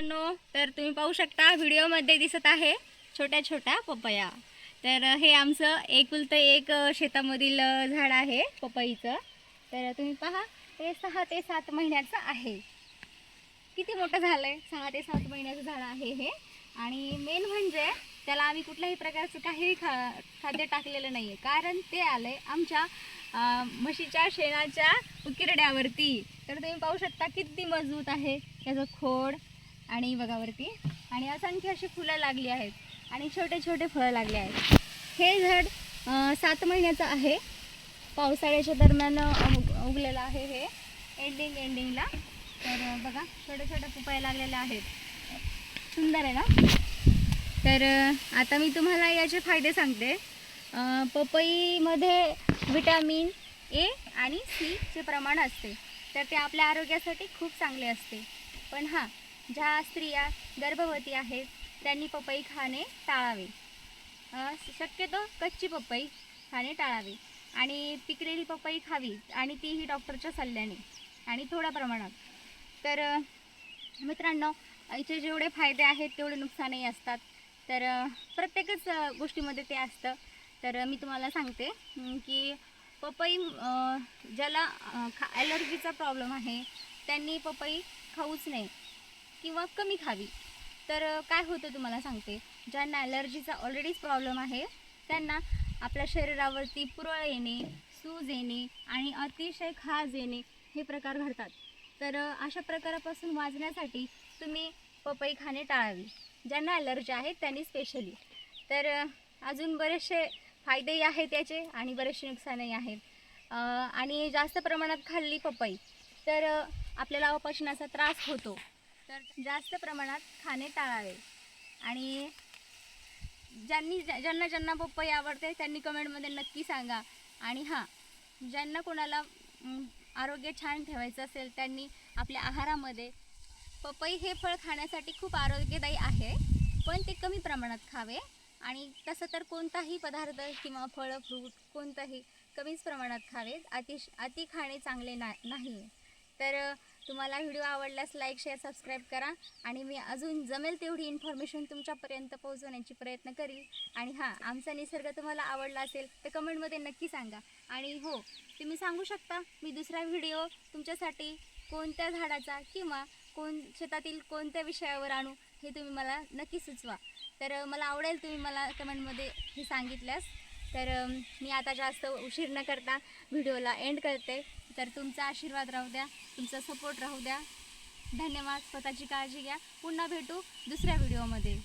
मित्रांनो तर तुम्ही पाहू शकता व्हिडिओमध्ये दिसत आहे छोट्या छोट्या पपया. तर हे आमचं एकुलतं एक शेतामधील झाड आहे पपईचं. तर तुम्ही पहा ते सहा ते सात महिन्याचं आहे. किती मोठं झालं आहे? सहा ते सात महिन्याचं झाड आहे हे. आणि मेन म्हणजे त्याला आम्ही कुठल्याही प्रकारचं काही खा खाद्य टाकलेलं नाही आहे कारण ते आलं आहे आमच्या म्हशीच्या शेणाच्या उकिरड्यावरती. तर तुम्ही पाहू शकता किती मजबूत आहे. त्याचं खोड आणि बघावरती. आणि असंख्य अशी फुलं लागली आहेत. आणि छोटे छोटे फळं लागले आहेत. हे झाड सात महिन्याचं आहे. पावसाळ्याच्या दरम्यान उग- उगलेलं आहे हे. एंडिंग एंडिंगला तर बघा छोटे छोटे पपया लागलेले आहेत. सुंदर आहे ना? तर आता मी तुम्हाला याचे फायदे सांगते. पपईमध्ये विटॅमिन ए आणि सीचे प्रमाण असते. तर ते आपल्या आरोग्यासाठी खूप चांगले असते. पण हां ज्या स्त्रिया गर्भवती आहेत त्यांनी पपई खाणे टाळावे. शक्यतो कच्ची पपई खाणे टाळावे आणि पिकलेली पपई खावी आणि तीही डॉक्टरच्या सल्ल्याने आणि थोड्या प्रमाणात. तर मित्रांनो याचे जेवढे फायदे आहेत तेवढे नुकसानही असतात. तर प्रत्येकच गोष्टीमध्ये ते असतं. तर मी तुम्हाला सांगते की पपई ज्याला खा ॲलर्जीचा प्रॉब्लेम आहे त्यांनी पपई खाऊच नाही किंवा कमी खावी. तर काय होतं तुम्हाला सांगते. ज्यांना ॲलर्जीचा ऑलरेडीच प्रॉब्लेम आहे त्यांना आपल्या शरीरावरती पुरळ येणे सूज येणे आणि अतिशय खाज येणे हे प्रकार घडतात. तर अशा प्रकारापासून वाचण्यासाठी तुम्ही पपई खाणे टाळावी. ज्यांना ॲलर्जी आहे त्यांनी स्पेशली तर अजून बरेचसे फायदेही आहेत त्याचे आणि बरेचसे नुकसानही आहेत. आणि जास्त प्रमाणात खाल्ली पपई तर आपल्याला अपचनाचा त्रास होतो. तर जास्त प्रमाणात खाणे टाळावे. आणि ज्यांनी ज्यांना ज्यांना पप्पाई आवडते त्यांनी कमेंटमध्ये नक्की सांगा. आणि हां ज्यांना कोणाला आरोग्य छान ठेवायचं असेल त्यांनी आपल्या आहारामध्ये पपई हे फळ खाण्यासाठी खूप आरोग्यदायी आहे पण ते कमी प्रमाणात खावे. आणि तसं तर कोणताही पदार्थ किंवा फळं फ्रूट कोणताही कमीच प्रमाणात खावे. अति अति खाणे चांगले ना नाही तर तुम्हाला व्हिडिओ आवडल्यास लाईक शेअर सबस्क्राईब करा आणि मी अजून जमेल तेवढी इन्फॉर्मेशन तुमच्यापर्यंत पोहोचवण्याची प्रयत्न करील. आणि हां आमचा निसर्ग तुम्हाला आवडला असेल तर कमेंटमध्ये नक्की सांगा. आणि हो तुम्ही सांगू शकता मी दुसरा व्हिडिओ तुमच्यासाठी कोणत्या झाडाचा किंवा कोण शेतातील कोणत्या विषयावर आणू हे तुम्ही मला नक्की सुचवा. तर मला आवडेल तुम्ही मला कमेंटमध्ये हे सांगितल्यास. तर मी आता जास्त उशीर न करता व्हिडिओला एंड करते. तर तुमचा आशीर्वाद राहू द्या तुमचा सपोर्ट राहू द्या. धन्यवाद स्वतःची काळजी घ्या. पुन्हा भेटू दुसऱ्या व्हिडिओमध्ये